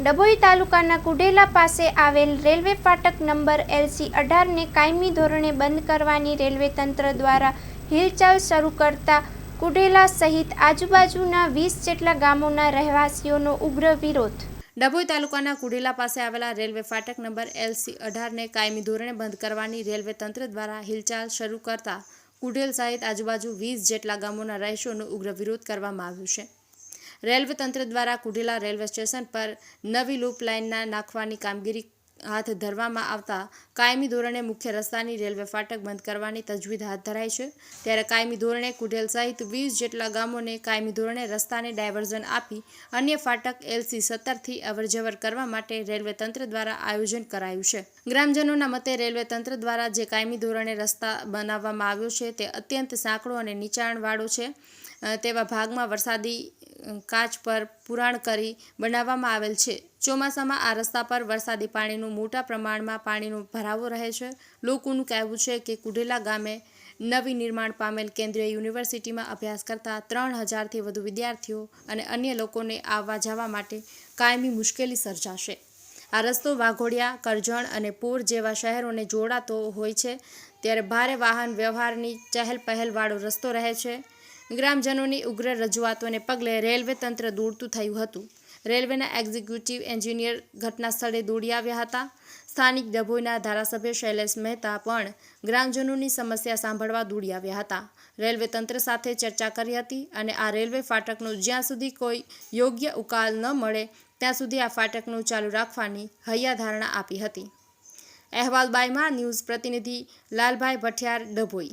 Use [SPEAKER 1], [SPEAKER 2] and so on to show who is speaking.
[SPEAKER 1] ડભોઈ તાલુકાના કુડેલા પાસે આવેલ રેલવે ફાટક નંબર એલસી અઢારને કાયમી ધોરણે બંધ કરવાની રેલવે તંત્ર દ્વારા હિલચાલ શરૂ કરતા કુડેલા સહિત આજુબાજુના વીસ જેટલા ગામોના રહેવાસીઓનો ઉગ્ર વિરોધ.
[SPEAKER 2] ડભોઈ તાલુકાના કુડેલા પાસે આવેલા રેલવે ફાટક નંબર એલસી અઢારને કાયમી ધોરણે બંધ કરવાની રેલવે તંત્ર દ્વારા હિલચાલ શરૂ કરતા કુડેલ સહિત આજુબાજુ વીસ જેટલા ગામોના રહીશોનો ઉગ્ર વિરોધ કરવામાં આવ્યો છે. રેલવે તંત્ર દ્વારા કુઢેલા રેલવે સ્ટેશન પર નવી લૂપ લાઇનના નાખવાની કામગીરી હાથ ધરવામાં આવતા કાયમી ધોરણે મુખ્ય રસ્તાની રેલવે ફાટક બંધ કરવાની તજવીજ હાથ ધરાઈ છે. ત્યારે કાયમી ધોરણે કુડેલ સહિત વીસ જેટલા ગામોને કાયમી ધોરણે રસ્તાને ડાયવર્ઝન આપી અન્ય ફાટક એલસી સત્તરથી અવરજવર કરવા માટે રેલવે તંત્ર દ્વારા આયોજન કરાયું છે. ગ્રામજનોના મતે રેલવે તંત્ર દ્વારા જે કાયમી ધોરણે રસ્તા બનાવવામાં આવ્યો છે તે અત્યંત સાંકડો અને નીચાણવાળો છે. તેવા ભાગમાં વરસાદી કાચ પર પુરાણ કરી બનાવવામાં આવેલ છે. ચોમાસામાં આ રસ્તા પર વરસાદી પાણીનું મોટા પ્રમાણમાં પાણીનો ભરાવો રહે છે. લોકોનું કહેવું છે કે કુઢેલા ગામે નવી નિર્માણ પામેલ કેન્દ્રીય યુનિવર્સિટીમાં અભ્યાસ કરતા ત્રણ હજારથી વધુ વિદ્યાર્થીઓ અને અન્ય લોકોને આવવા જવા માટે કાયમી મુશ્કેલી સર્જાશે. આ રસ્તો વાઘોડિયા, કરજણ અને પૂર જેવા શહેરોને જોડાતો હોય છે. ત્યારે ભારે વાહન વ્યવહારની ચહેલ પહેલવાળો રસ્તો રહે છે. ગ્રામજનોની ઉગ્ર રજૂઆતોને પગલે રેલવે તંત્ર દોડતું થયું હતું. રેલવેના એક્ઝિક્યુટિવ એન્જિનિયર ઘટના સ્થળે દોડી આવ્યા હતા. સ્થાનિક ડભોઈના ધારાસભ્ય શૈલેષ મહેતા પણ ગ્રામજનોની સમસ્યા સાંભળવા દોડી આવ્યા હતા. રેલવે તંત્ર સાથે ચર્ચા કરી હતી અને આ રેલવે ફાટકનો જ્યાં સુધી કોઈ યોગ્ય ઉકાલ ન મળે, ત્યાં સુધી આ ફાટકનું ચાલુ રાખવાની હૈયાધારણા આપી હતી. અહેવાલ બાયમાં ન્યૂઝ પ્રતિનિધિ લાલભાઈ ભઠિયાર ડભોઈ.